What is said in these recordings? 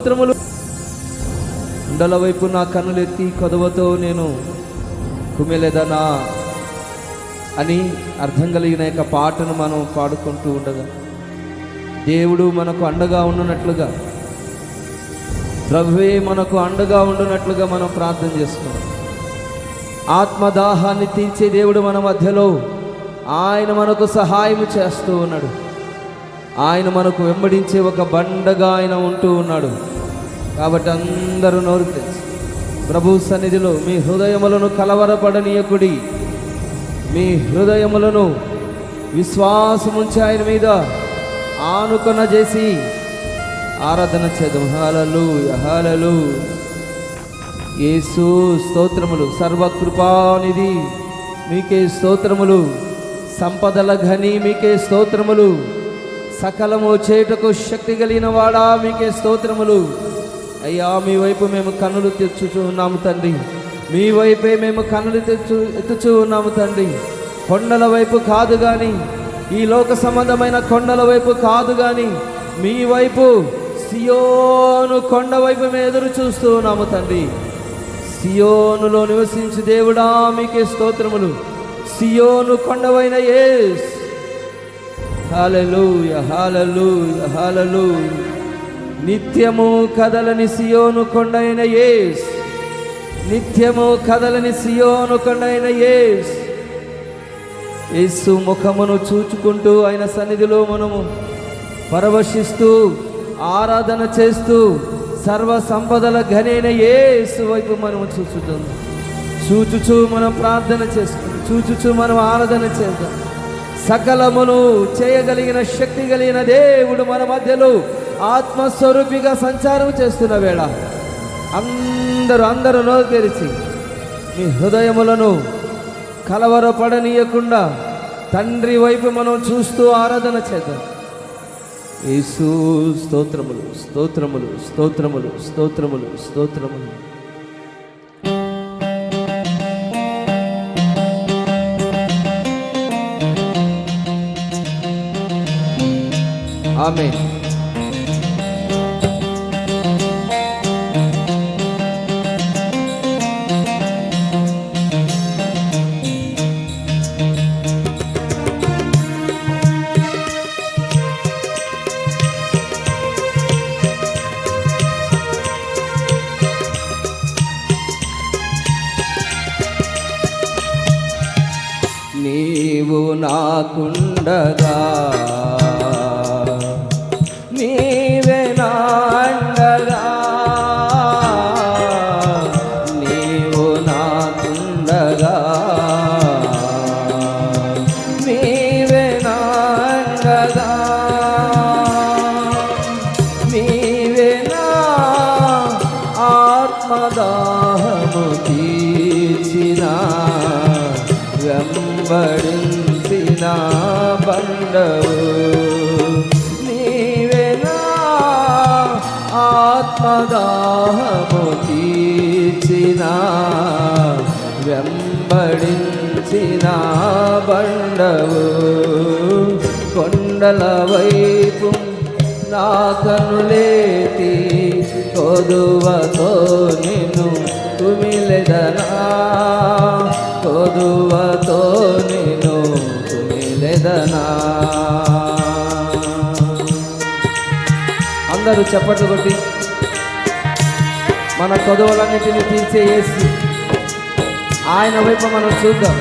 స్తోత్రములు ఉండల వైపు నా కన్నులెత్తి కొదవతో నేను కుమిలేదనా అని అర్థం కలిగిన యొక్క పాటను మనం పాడుకుంటూ ఉండగా దేవుడు మనకు అండగా ఉండునట్లుగా ప్రభువే మనకు అండగా ఉండునట్లుగా మనం ప్రార్థన చేసుకున్నాం. ఆత్మదాహాన్ని తీర్చే దేవుడు మన మధ్యలో ఆయన మనకు సహాయం చేస్తూ ఉన్నాడు. ఆయన మనకు వెంబడించే ఒక బండగా ఆయన ఉంటూ ఉన్నాడు. కాబట్టి అందరూ నోరు తెచ్చి ప్రభు సన్నిధిలో మీ హృదయములను కలవరపడనీయకుడి మీ హృదయములను విశ్వాసముంచి ఆయన మీద ఆనుకొన చేసి ఆరాధన చేద్దాం. హాలలు హాలలు యేసు స్తోత్రములు సర్వకృపానిధి మీకే స్తోత్రములు సంపదల ఘని మీకే స్తోత్రములు సకలము చేయుటకు శక్తి కలిగిన వాడా మీకే స్తోత్రములు. అయ్యా మీ వైపు మేము కన్నులు తెచ్చుచూ ఉన్నాము తండ్రి. మీ వైపే మేము కన్నులు తెచ్చు ఎత్తుచూ ఉన్నాము తండ్రి. కొండల వైపు కాదు కానీ ఈ లోక సంబంధమైన కొండల వైపు కాదు కానీ మీ వైపు సియోను కొండ వైపు మేము ఎదురు చూస్తూ ఉన్నాము తండ్రి. సియోనులో నివసించి దేవుడా మీకే స్తోత్రములు. సియోను కొండవైన ఏస్ హాలూయ హాలూయ హాలలు నిత్యము కదలని సియోను కొండైన ఏస్ నిత్యము కదలని సియోను కొండైన ఏస్ యేసు ముఖమును చూచుకుంటూ ఆయన సన్నిధిలో మనము పరవశిస్తూ ఆరాధన చేస్తూ సర్వ సంపదల ఘనైన యేసు వైపు మనము చూచుతాం. చూచుచూ మనం ప్రార్థన చేసుకుంటాం. చూచుచూ మనం ఆరాధన చేద్దాం. సకలమును చేయగలిగిన శక్తి కలిగిన దేవుడు మన మధ్యలో ఆత్మస్వరూపిగా సంచారం చేస్తున్న వేళ అందరూ అందరూ నోరు తెరిచి మీ హృదయములను కలవరపడనీయకుండా తండ్రి వైపు మనం చూస్తూ ఆరాధన చేద్దాం. యేసు స్తోత్రములు స్తోత్రములు స్తోత్రములు స్తోత్రములు స్తోత్రములు. ఆమె కాకుండగా బండవు నీవే నా ఆత్మదాహము తీర్చిన వెంబడించిన బండవు. కొండల వైపు నా కనులేతి కొదువతో నిన్ను కుమిలెదనా కొదువతో నిన్ను కుమిలెదనా అందరూ చప్పట్లు కొట్టి మన చదువులన్నిటిని తీర్చే వేసి ఆయన వైపు మనం చూద్దాం.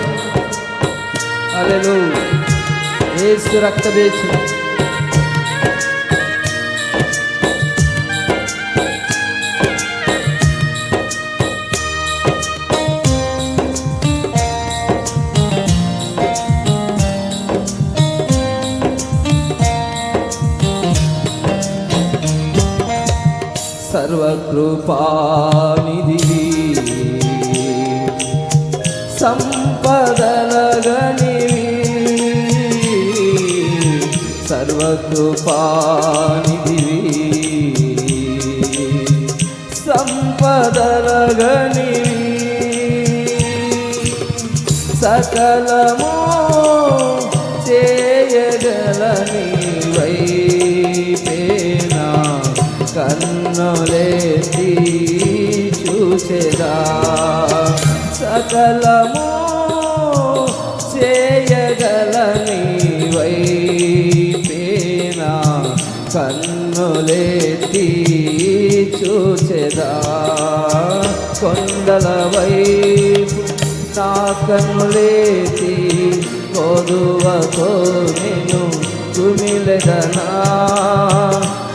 అలెలు ఏసు వేసి కృపానిధి సంపదలగనివి సర్వకృపానిధి సంపదలగనివి సకలము చేయగలని కన్నులేసి చూసేదా సకలము చేయగలని వైపేనా? కన్నులేసి చూసేదా కొండల వైపు నా కన్నులేసి కొదువతో నేను కుమిలెదనా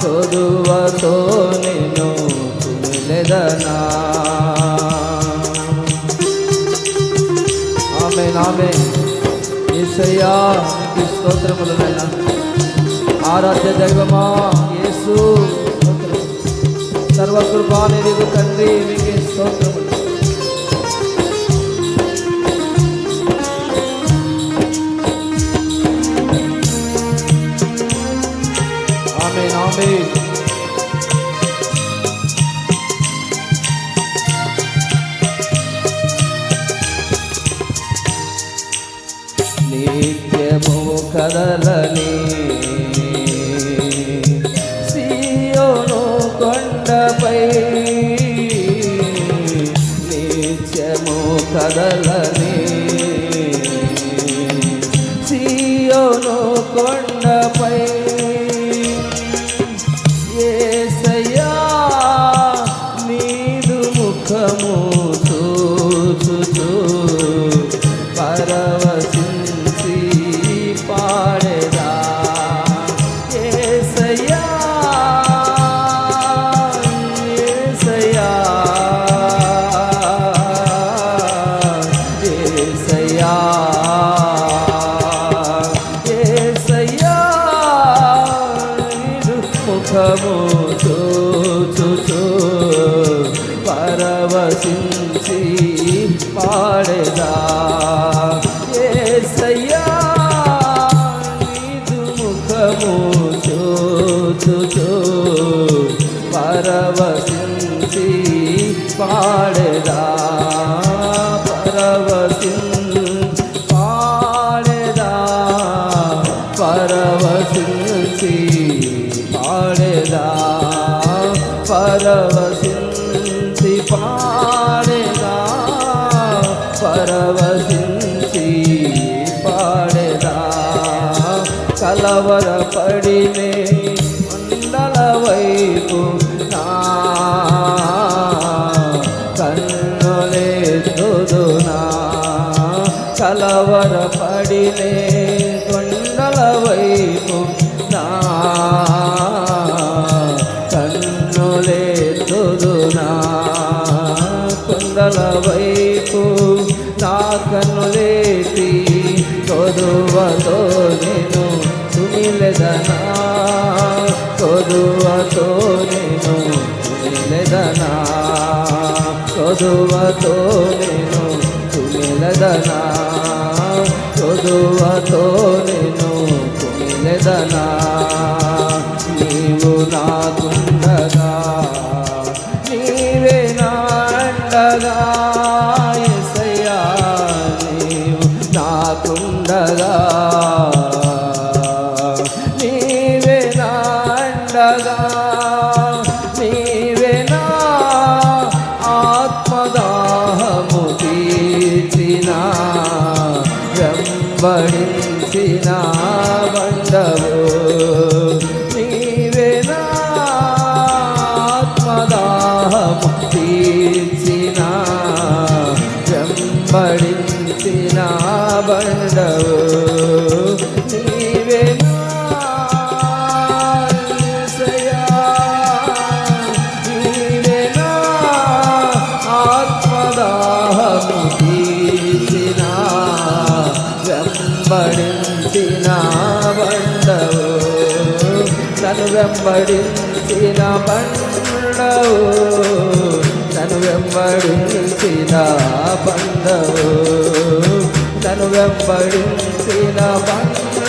కొదువతో నేను కుమిలెదనా. ఆమె నామే ఏసయ్యా నీకు స్తోత్రములు నాయనా. ఆరాధ్య దైవమా యేసు స్తోత్రములు. సర్వకృపానిధిగు తండ్రి మీకే పరవశించి పాడేదా పరవశించి పాడేదా పరవశించి పాడేదా పరవశించి పాడేదా పరవశించి పాడేదా కలవర పడినే మండల పడినే కొండల వైపు నా కన్నులే కొండల వైపు నా కన్నులేటి కొదువతో నేను సుమిలెదనా కొదువతో నేను సుమిలెదనా కొదువతో నేను కొదువతో నేను కుమిలెదనా నీవు నాకు వెంబడించిన బండవు నన్ను వెంబడించిన బండవు నన్ను వెంబడించిన పండవు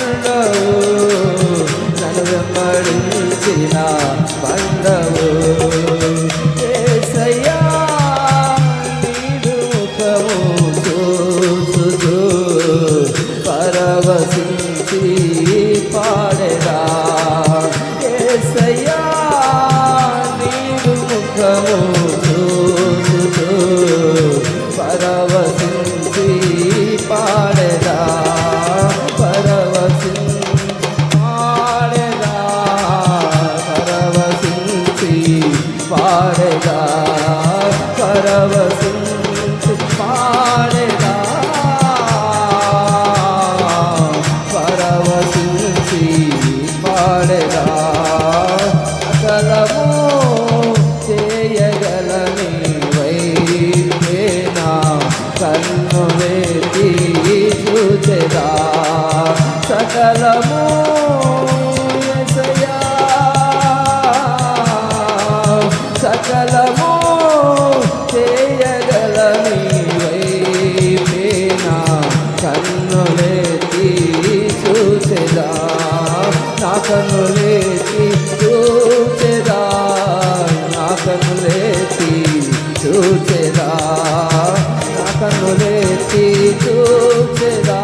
చూచెదా?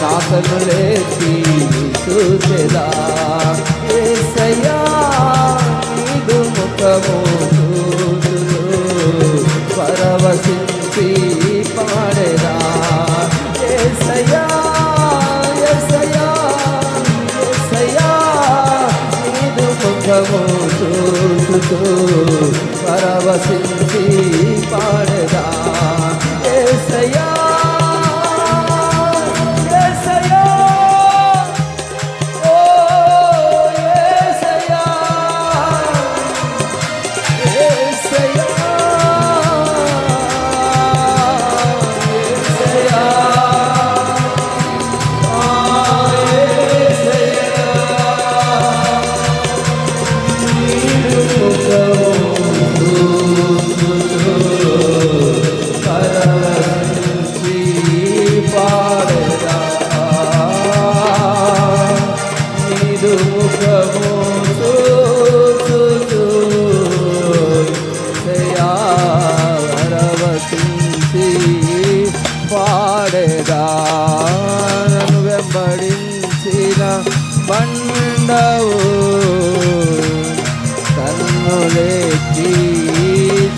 నా కన్నులేతి చూచెదా? ఏసయ్యా నీదు ముఖము పరవశించి ఏసయ్యా నీదు ముఖము పరవశించి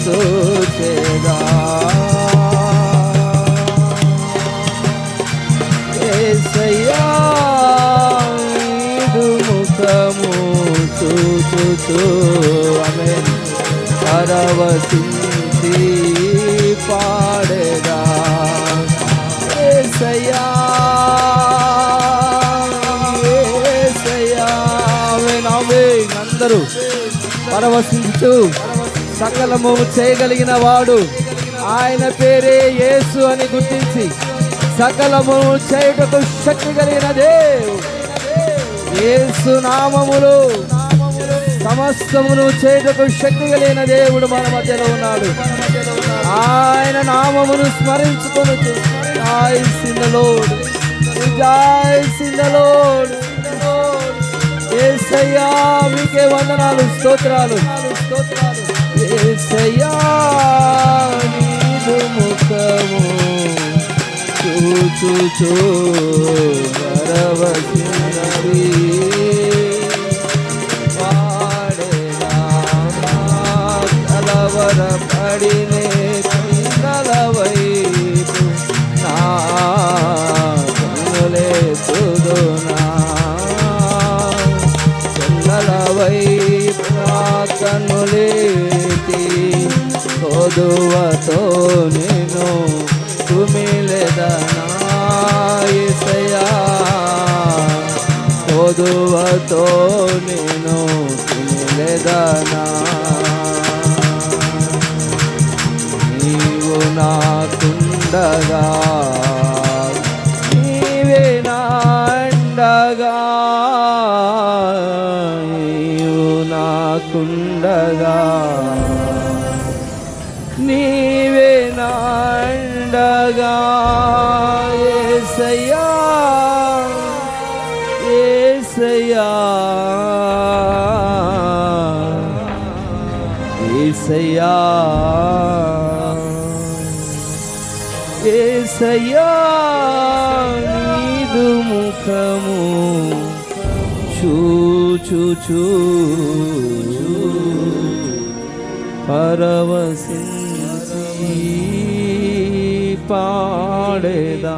చూచెదా ఏసయ్యా ముఖము చూచుచు ఆమె పరవశించి పాడేదా ఏసయ్యా అందరూ పరవశించు సకలము చేయగలిగిన వాడు. ఆయన పేరే యేసు అని గుర్తించి సకలము చేయుటకు శక్తి కలిగిన దేవు యేసు నామములు సమస్తమును చేయుటకు శక్తి కలిగిన దేవుడు మన మధ్యలో ఉన్నాడు. ఆయన నామమును స్మరించుకొని ఏసయ్యా మీకే వందనాలు స్తోత్రాలు స్తోత్రాలు. ముఖము చూచుచు వరవసినది కలవర పడినే పిల్లల నా కన్నులే చూదునా పిల్లల కొదువతో నేను కుమిలెదనా యేసయ్యా కొదువతో నేను కుమిలెదనా. నీవు నాకుండగా నీవే నాండగా నీవు నాకుండగా. నీవే నాండగా ఏసయ్యా ఏసయ్యా. ఏసయ్యా. ఏసయ్యా నీదు ముఖము చూచుచూ పరవశించి పాడేదా